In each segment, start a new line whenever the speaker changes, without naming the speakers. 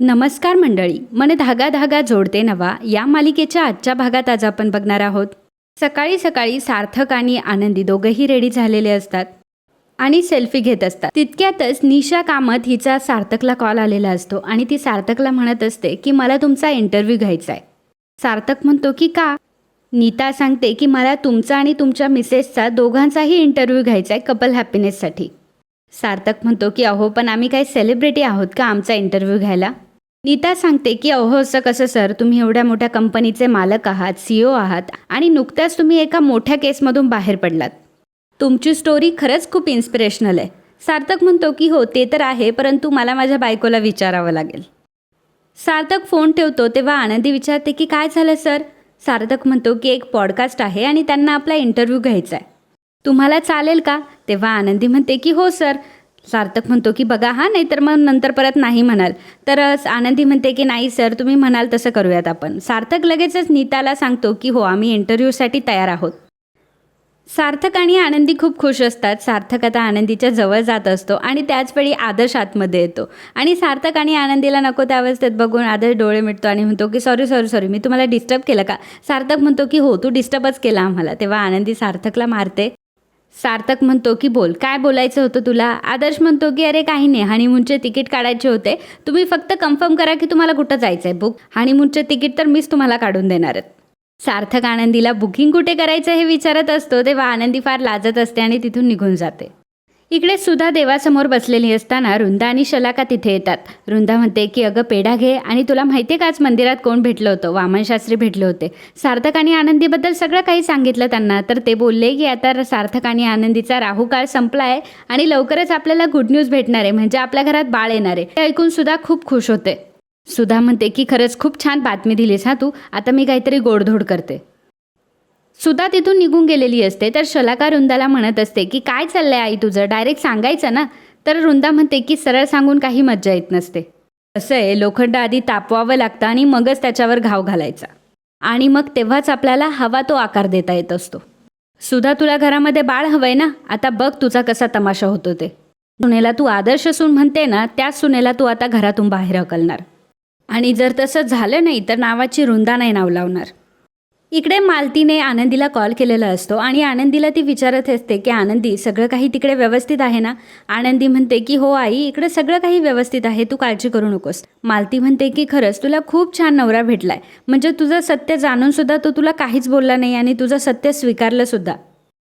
नमस्कार मंडळी मन धागा धागा जोडते नवा या मालिकेच्या आजच्या भागात आज आपण बघणार आहोत. सकाळी सकाळी सार्थक आणि आनंदी दोघंही रेडी झालेले असतात आणि सेल्फी घेत असतात. तितक्यातच निशा कामत हिचा सार्थकला कॉल आलेला असतो आणि ती सार्थकला म्हणत असते की मला तुमचा इंटरव्ह्यू घ्यायचा आहे सार्थक म्हणतो की का? नीता सांगते की मला तुमचा आणि तुमच्या मिसेसचा दोघांचाही इंटरव्ह्यू घ्यायचा आहे कपल हॅपीनेससाठी सार्थक म्हणतो की अहो पण आम्ही काही सेलिब्रिटी आहोत का आमचा इंटरव्ह्यू घ्यायला? नीता सांगते की अहो असं कसं सर? तुम्ही एवढ्या मोठ्या कंपनीचे मालक आहात सीईओ आहात आणि नुकत्याच तुम्ही एका मोठ्या केसमधून बाहेर पडलात. तुमची स्टोरी खरंच खूप इन्स्पिरेशनल आहे. सार्थक म्हणतो की हो ते तर आहे परंतु मला माझ्या बायकोला विचारावं लागेल. सार्थक फोन ठेवतो तेव्हा आनंदी विचारते की काय झालं सर? सार्थक म्हणतो की एक पॉडकास्ट आहे आणि त्यांना आपला इंटरव्ह्यू घ्यायचा आहे. तुम्हाला चालेल का? तेव्हा आनंदी म्हणते की हो सर. सार्थक म्हणतो की बघा हा नाही तर मग नंतर परत नाही म्हणाल. तर आनंदी म्हणते की नाही सर तुम्ही म्हणाल तसं करूयात आपण. सार्थक लगेचच नीताला सांगतो की हो आम्ही इंटरव्ह्यूसाठी तयार आहोत. सार्थक आणि आनंदी खूप खुश असतात. सार्थक आता आनंदीच्या जवळ जात असतो आणि त्याचवेळी आदर्श आतमध्ये येतो. आणि सार्थक आणि आनंदीला नको त्या अवस्थेत बघून आदर्श डोळे मिटतो आणि म्हणतो की सॉरी सॉरी सॉरी मी तुम्हाला डिस्टर्ब केलं का? सार्थक म्हणतो की हो तू डिस्टर्बच केला आम्हाला. तेव्हा आनंदी सार्थकला मारते. सार्थक म्हणतो की बोल काय बोलायचं होतं तुला? आदर्श म्हणतो की अरे काही नाही हनीमूनचे तिकीट काढायचे होते. तुम्ही फक्त कन्फर्म करा की तुम्हाला कुठं जायचं आहे बुक हनीमूनचे तिकीट तर मीच तुम्हाला काढून देणार आहेत सार्थक आनंदीला बुकिंग कुठे करायचं हे विचारत असतो तेव्हा आनंदी फार लाजत असते आणि तिथून निघून जाते. इकडे सुद्धा देवासमोर बसलेली असताना रुंदा आणि शलाका तिथे येतात. रुंदा म्हणते की अगं पेढा घे आणि तुला माहिती आहे का आज मंदिरात कोण भेटलं होतं? वामनशास्त्री भेटले होते. सार्थक आणि आनंदीबद्दल सगळं काही सांगितलं त्यांना तर ते बोलले की आता सार्थक आणि आनंदीचा राहुकाळ संपला आहे आणि लवकरच आपल्याला गुड न्यूज भेटणार आहे म्हणजे आपल्या घरात बाळ येणार आहे. ते ऐकून सुद्धा खूप खुश होते. सुधा म्हणते की खरंच खूप छान बातमी दिलीस हा तू? आता मी काहीतरी गोडधोड करते. सुद्धा तिथून निघून गेलेली असते. तर शलाका रुंदाला म्हणत असते की काय चाललंय आई तुझं? डायरेक्ट सांगायचं ना? तर रुंदा म्हणते की सरळ सांगून काही मज्जा येत नसते. असं आहे. लोखंड आधी तापवावं लागतं आणि मगच त्याच्यावर घाव घालायचा. आणि मग तेव्हाच आपल्याला हवा तो आकार देता येत असतो. सुधा तुला घरामध्ये बाळ हवंय ना? आता बघ तुझा कसा तमाशा होतो ते. सुनेला तू आदर्श सून म्हणते ना त्याच सुनेला तू आता घरातून बाहेर हकलणार. आणि जर तसं झालं नाही तर नावाची रुंदा नाही नाव लावणार. इकडे मालतीने आनंदीला कॉल केलेला असतो आणि आनंदीला ती विचारत असते की आनंदी सगळं काही तिकडे व्यवस्थित आहे ना? आनंदी म्हणते की हो आई इकडे सगळं काही व्यवस्थित आहे तू काळजी करू नकोस. मालती म्हणते की खरंच तुला खूप छान नवरा भेटलाय. म्हणजे तुझं सत्य जाणून सुद्धा तो तुला काहीच बोलला नाही आणि तुझं सत्य स्वीकारलं सुद्धा.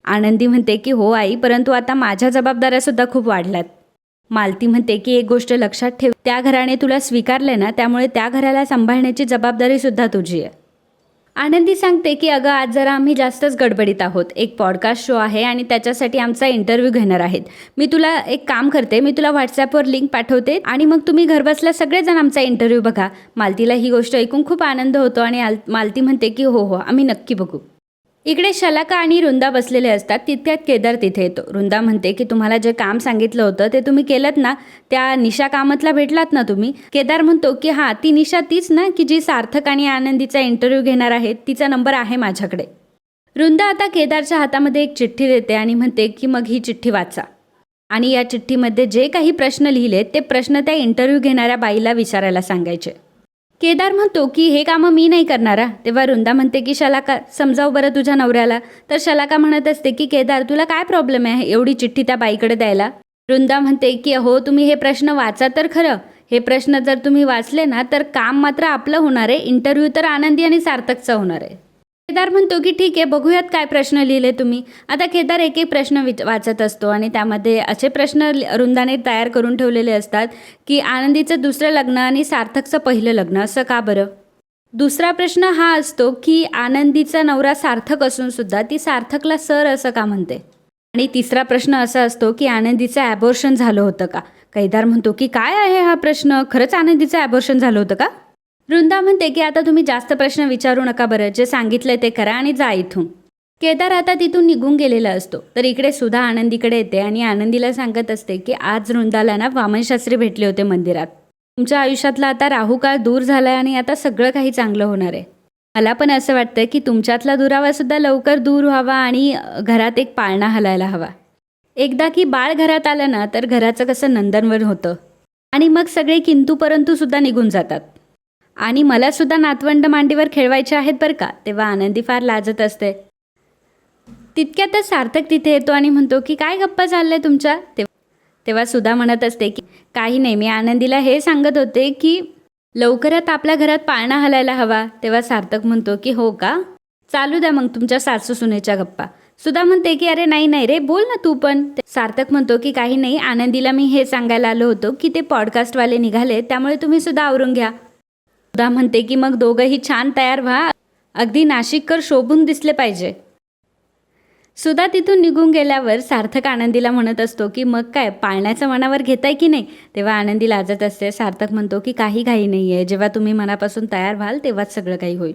आनंदी म्हणते की हो आई परंतु आता माझ्या जबाबदाऱ्या सुद्धा खूप वाढल्यात. मालती म्हणते की एक गोष्ट लक्षात ठेव त्या घराने तुला स्वीकारले ना त्यामुळे त्या घराला सांभाळण्याची जबाबदारी सुद्धा तुझी आहे. आनंदी सांगते की अगं आज जरा आम्ही जास्तच गडबडीत आहोत. एक पॉडकास्ट शो आहे आणि त्याच्यासाठी आमचा इंटरव्ह्यू घेणार आहेत. मी तुला एक काम करते. मी तुला व्हॉट्सॲपवर लिंक पाठवते आणि मग तुम्ही घरबसल्या सगळेजण आमचा इंटरव्ह्यू बघा. मालतीला ही गोष्ट ऐकून खूप आनंद होतो आणि आल मालती म्हणते की हो हो आम्ही नक्की बघू. इकडे शलाका आणि रुंदा बसलेले असतात. तितक्यात केदार तिथे येतो. रुंदा म्हणते की तुम्हाला जे काम सांगितलं होतं ते तुम्ही केलं ना? त्या निशा कामतला भेटलात ना तुम्ही? केदार म्हणतो की हां ती निशा तीच ना की जी सार्थक आणि आनंदीचा इंटरव्ह्यू घेणार आहे? तिचा नंबर आहे माझ्याकडे. रुंदा आता केदारच्या हातामध्ये एक चिठ्ठी देते आणि म्हणते की मग ही चिठ्ठी वाचा. आणि या चिठ्ठीमध्ये जे काही प्रश्न लिहिलेत ते प्रश्न त्या इंटरव्ह्यू घेणाऱ्या बाईला विचारायला सांगायचे. केदार म्हणतो की हे कामं मी नाही करणारा. तेव्हा रुंदा म्हणते की शलाका समजाव बरं तुझ्या नवऱ्याला. तर शलाका म्हणत असते की केदार तुला काय प्रॉब्लेम आहे एवढी चिठ्ठी त्या बाईकडे द्यायला? रुंदा म्हणते की हो तुम्ही हे प्रश्न वाचा तर खरं. हे प्रश्न जर तुम्ही वाचले ना तर काम मात्र आपलं होणार आहे. इंटरव्ह्यू तर आनंदी आणि सार्थकचा होणार आहे. केदार म्हणतो की ठीक आहे बघूयात काय प्रश्न लिहिले तुम्ही. आता केदार एक एक प्रश्न विच वाचत असतो आणि त्यामध्ये असे प्रश्न रुंदाने तयार करून ठेवलेले असतात की आनंदीचं दुसरं लग्न आणि सार्थकचं पहिलं लग्न असं का बरं? दुसरा प्रश्न हा असतो की आनंदीचा नवरा सार्थक असून सुद्धा ती सार्थकला सर असं का म्हणते? आणि तिसरा प्रश्न असा असतो की आनंदीचं ॲबॉर्शन झालं होतं का? कैदार म्हणतो की काय आहे हा प्रश्न? खरंच आनंदीचं ॲबॉर्शन झालं होतं का? वृंदा म्हणते की आता तुम्ही जास्त प्रश्न विचारू नका बरं. जे सांगितलंय ते करा आणि जा इथून. केदार आता तिथून निघून गेलेला असतो. तर इकडे सुधा आनंदीकडे येते आणि आनंदीला सांगत असते की आज वृंदाला ना वामनशास्त्री भेटले होते मंदिरात. तुमच्या आयुष्यातला आता राहुकाळ दूर झालाय आणि आता सगळं काही चांगलं होणार आहे. मला पण असं वाटतं की तुमच्यातला दुरावा सुद्धा लवकर दूर व्हावा आणि घरात एक पाळणा हलायला हवा. एकदा की बाळ घरात आलं ना तर घराचं कसं नंदनवन होतं. आणि मग सगळे किंतू परंतु सुद्धा निघून जातात. आणि मला सुद्धा नातवंड मांडीवर खेळवायचे आहेत बरं का तेव्हा आनंदी फार लाजत असते. तितक्यातच सार्थक तिथे येतो आणि म्हणतो की काय गप्पा चालल्या तुमच्या? ते तेव्हा सुद्धा म्हणत असते की काही नाही मी आनंदीला हे सांगत होते की लवकरात आपल्या घरात पाळणा हलायला हवा. तेव्हा सार्थक म्हणतो की हो का? चालू द्या मग तुमच्या सासू सुनेच्या गप्पा. सुद्धा म्हणते की अरे नाही नाही रे बोल ना तू पण. सार्थक म्हणतो की काही नाही आनंदीला मी हे सांगायला आलो होतो की ते पॉडकास्टवाले निघाले त्यामुळे तुम्ही सुद्धा आवरून घ्या. सुद्धा म्हणते की मग दोघंही छान तयार व्हा. अगदी नाशिककर शोभून दिसले पाहिजे. सुद्धा तिथून निघून गेल्यावर सार्थक आनंदीला म्हणत असतो की मग काय पाळण्याचं मनावर घेताय की नाही? तेव्हा आनंदी लाजत असते. सार्थक म्हणतो की काही घाई नाही आहे जेव्हा तुम्ही मनापासून तयार व्हाल तेव्हाच सगळं काही होईल.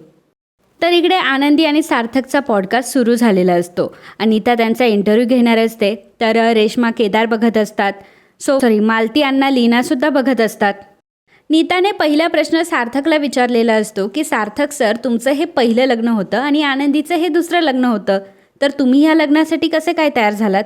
तर इकडे आनंदी आणि सार्थकचा पॉडकास्ट सुरू झालेला असतो. अनिता त्यांचा इंटरव्ह्यू घेणार असते. तर रेश्मा केदार बघत असतात. सो सॉरी मालती अण्णा लीनासुद्धा बघत असतात. नीताने पहिला प्रश्न सार्थकला विचारलेला असतो की सार्थक सर तुमचं हे पहिलं लग्न होतं आणि आनंदीचं हे दुसरं लग्न होतं. तर तुम्ही या लग्नासाठी कसे काय तयार झालात?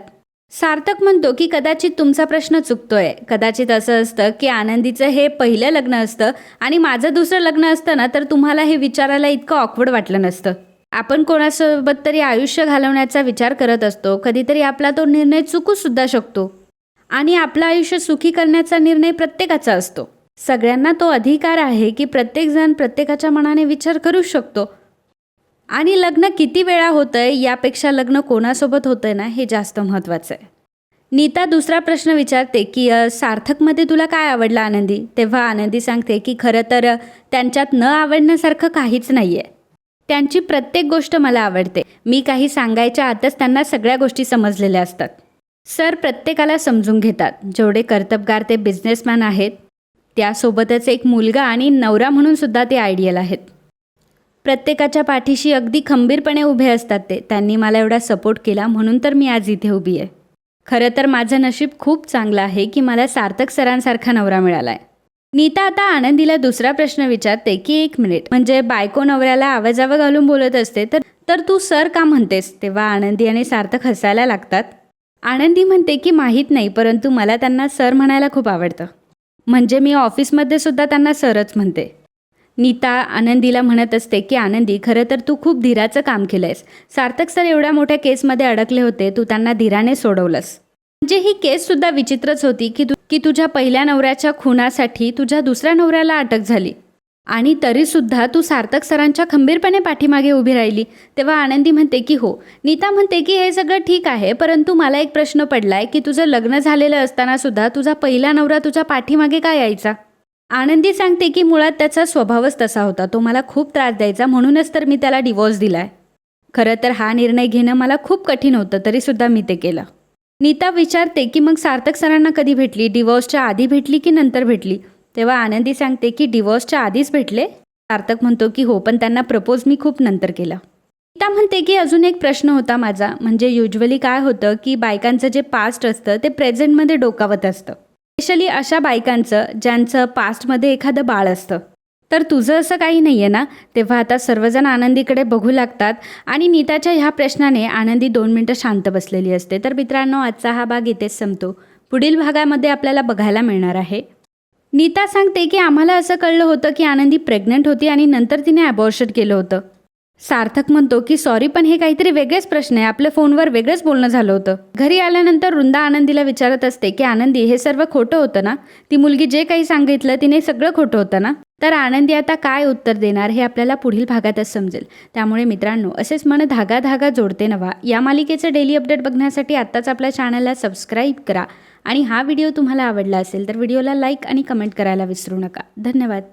सार्थक म्हणतो की कदाचित तुमचा प्रश्न चुकतोय. कदाचित असं असतं की आनंदीचं हे पहिलं लग्न असतं आणि माझं दुसरं लग्न असतं ना तर तुम्हाला हे विचारायला इतकं ऑकवर्ड वाटलं नसतं. आपण कोणासोबत तरी आयुष्य घालवण्याचा विचार करत असतो. कधीतरी आपला तो निर्णय चुकू सुद्धा शकतो आणि आपलं आयुष्य सुखी करण्याचा निर्णय प्रत्येकाचा असतो. सगळ्यांना तो अधिकार आहे की प्रत्येकजण प्रत्येकाच्या मनाने विचार करू शकतो. आणि लग्न किती वेळा होतंय यापेक्षा लग्न कोणासोबत होतंय ना हे जास्त महत्त्वाचं आहे. नीता दुसरा प्रश्न विचारते की सार्थकमध्ये तुला काय आवडलं आनंदी? तेव्हा आनंदी सांगते की खरं तर त्यांच्यात न आवडण्यासारखं काहीच नाही आहे त्यांची प्रत्येक गोष्ट मला आवडते. मी काही सांगायच्या आतच त्यांना सगळ्या गोष्टी समजलेल्या असतात. सर प्रत्येकाला समजून घेतात. जेवढे कर्तबगार ते बिझनेसमॅन आहेत त्यासोबतच एक मुलगा आणि नवरा म्हणून सुद्धा ते आयडियल आहेत. प्रत्येकाच्या पाठीशी अगदी खंबीरपणे उभे असतात ते. त्यांनी मला एवढा सपोर्ट केला म्हणून तर मी आज इथे उभी आहे. खरं तर माझं नशीब खूप चांगलं आहे की मला सार्थक सरांसारखा नवरा मिळाला आहे नीता आता आनंदीला दुसरा प्रश्न विचारते की एक मिनिट म्हणजे बायको नवऱ्याला आवाजावं घालून बोलत असते तर तर तू सर का म्हणतेस? तेव्हा आनंदी आणि सार्थक हसायला लागतात. आनंदी म्हणते की माहीत नाही परंतु मला त्यांना सर म्हणायला खूप आवडतं. म्हणजे मी ऑफिसमध्ये सुद्धा त्यांना सरच म्हणते. नीता आनंदीला म्हणत असते की आनंदी खरं तर तू खूप धीराचं काम केलंयस. सार्थक सर एवढ्या मोठ्या केसमध्ये अडकले होते तू त्यांना धीराने सोडवलंस. म्हणजे ही केस सुद्धा विचित्रच होती की तू की तुझ्या पहिल्या नवऱ्याच्या खुनासाठी तुझ्या दुसऱ्या नवऱ्याला अटक झाली. आणि तरीसुद्धा तू सार्थक सरांच्या खंबीरपणे पाठीमागे उभी राहिली. तेव्हा आनंदी म्हणते की हो. नीता म्हणते की हे सगळं ठीक आहे परंतु मला एक प्रश्न पडलाय की तुझं लग्न झालेलं असताना सुद्धा तुझा पहिला नवरा तुझ्या पाठीमागे काय यायचा? आनंदी सांगते की मुळात त्याचा स्वभावच तसा होता. तो मला खूप त्रास द्यायचा. म्हणूनच तर मी त्याला डिवोर्स दिलाय. खरं तर हा निर्णय घेणं मला खूप कठीण होतं तरीसुद्धा मी ते केलं. नीता विचारते की मग सार्थक सरांना कधी भेटली? डिवोर्सच्या आधी भेटली की नंतर भेटली? तेव्हा आनंदी सांगते की डिवोर्सच्या आधीच भेटले. सार्थक म्हणतो की हो पण त्यांना प्रपोज मी खूप नंतर केलं. नीता म्हणते की अजून एक प्रश्न होता माझा. म्हणजे युजली काय होतं की बायकांचं जे पास्ट असतं ते प्रेझेंटमध्ये डोकावत असतं. स्पेशली अशा बायकांचं ज्यांचं पास्टमध्ये एखादं बाळ असतं. तर तुझं असं काही नाही आहे ना? तेव्हा आता सर्वजण आनंदीकडे बघू लागतात आणि नीताच्या ह्या प्रश्नाने आनंदी दोन मिनटं शांत बसलेली असते. तर मित्रांनो आजचा हा भाग इथेच संपतो. पुढील भागामध्ये आपल्याला बघायला मिळणार आहे. नीता सांगते की आम्हाला असं कळलं होतं की आनंदी प्रेग्नंट होती आणि नंतर तिने ॲबॉर्शन केलं होतं. सार्थक म्हणतो की सॉरी पण हे काहीतरी वेगळेच प्रश्न आहे. आपल्या फोनवर वेगळंच बोलणं झालं होतं. घरी आल्यानंतर वृंदा आनंदीला विचारत असते की आनंदी हे सर्व खोटं होतं ना? ती मुलगी जे काही सांगितलं तिने सगळं खोटं होतं ना? तर आनंदी आता काय उत्तर देणार हे आपल्याला पुढील भागातच समजेल. त्यामुळे मित्रांनो असेच मन धागा धागा जोडते नवा. या मालिकेचं डेली अपडेट बघण्यासाठी आत्ताच आपल्या चॅनलला सबस्क्राईब करा. आणि हा व्हिडिओ तुम्हाला आवडला असेल तर व्हिडिओला लाईक आणि कमेंट करायला विसरू नका. धन्यवाद.